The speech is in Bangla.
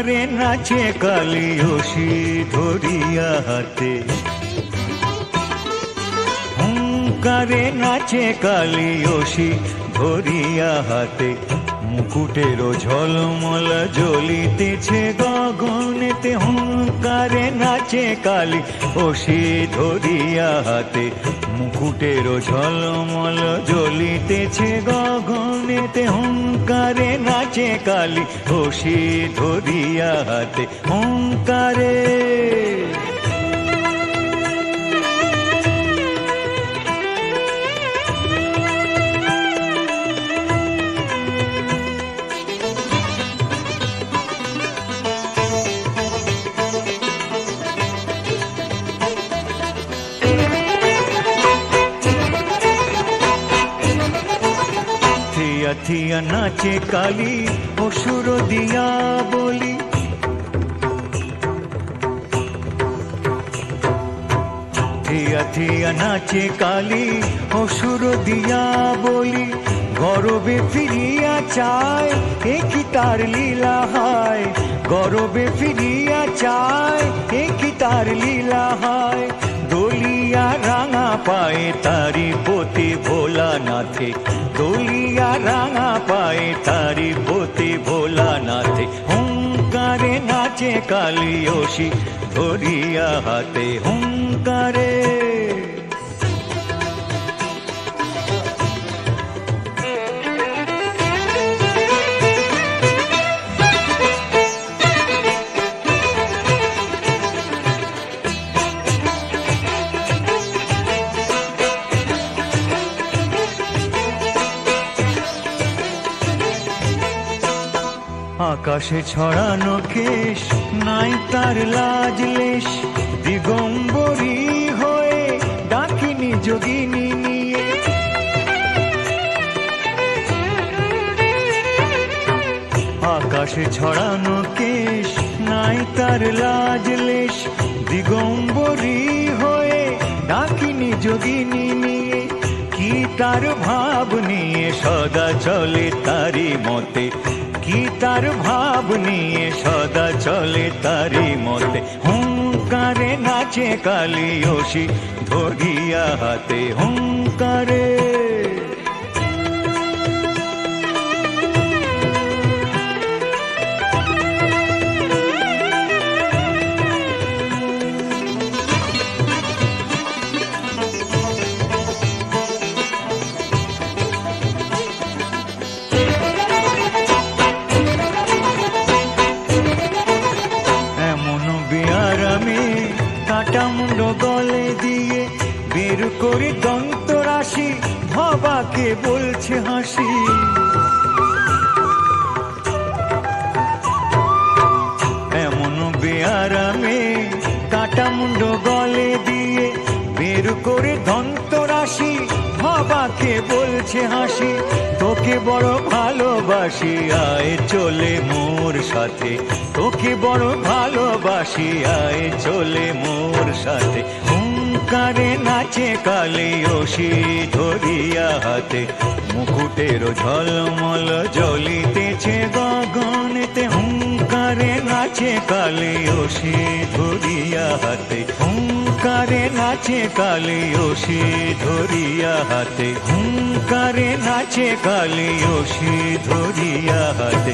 হুঙ্কারে নাচে কালি ওষি ধরিয়া হাতে। হুঙ্কারে নাচে কালি ওষি ধরিয়া হাতে। মুকুটেরও ঝলমল জ্বলিতেছে গগনেতে, হুঙ্কারে নাচে কালি ওসি ধরিয়া হাতে। মুকুটেরও ঝলমল জ্বলিতেছে গগনেতে, হুঙ্কারে নাচে কালি ওসি ধরিয়া হাতে। হুঙ্কারে থিয়া থিয়া নাচে কালি অসুর দিয়া বলি থিয়া নাচে কালি অসুর দিয়া বলি গরবে ফিরিয়া চায় এ কি তার লীলা হয় গরবে ফিরিয়া চায় এ কি তার লীলা হয় দলিয়া রাঙা পায়ে তারি পতি ভোলা নাথে দলিয়া রাঙা পায়ে তারি পতি ভোলা নাথে হুঙ্কারে নাচে কালিয়সী ধরিয়া হাতে, হুঙ্কারে আকাশে ছড়ানো কেশ, নাই তার লাজ লেশ। দিগম্বরী হয়ে ডাকিনি যোগিনী নিয়ে। আকাশে ছড়ানো কেশ, নাই তার লাজ লেশ। দিগম্বরী হয়ে ডাকিনি যোগিনী নিয়ে। কি তার ভাব নিয়ে সদা চলে তারি মতে? কি তার ভাব নিয়ে সদা চলে তারি মতে। হুঙ্কারে নাচে কালিয়সী ধরিয়া হাতে। হুঙ্কারে করে দন্ত রাশি, ভাবাকে বলছে হাসি। এমন বেয়ারামে কাটা মুন্ড গলে দিয়ে বের করে দন্ত রাশি, ভাবাকে বলছে হাসি। তোকে বড় ভালোবাসি, আয় চলে মোর সাথে। তোকে বড় ভালোবাসি, আয় চলে মোর সাথে। হুঙ্কারে নাচে কালে ওসি ধরিয়া হাতে। মুকুটের ঝলমল জ্বলিতেছে গগনেতে। হুঙ্কারে নাচে কালে ওসি ধরিয়া হাতে। হুঙ্কারে নাচে কালে ওসি ধরিয়া হাতে। হুঙ্কারে নাচে কালে ওসি ধরিয়া হাতে।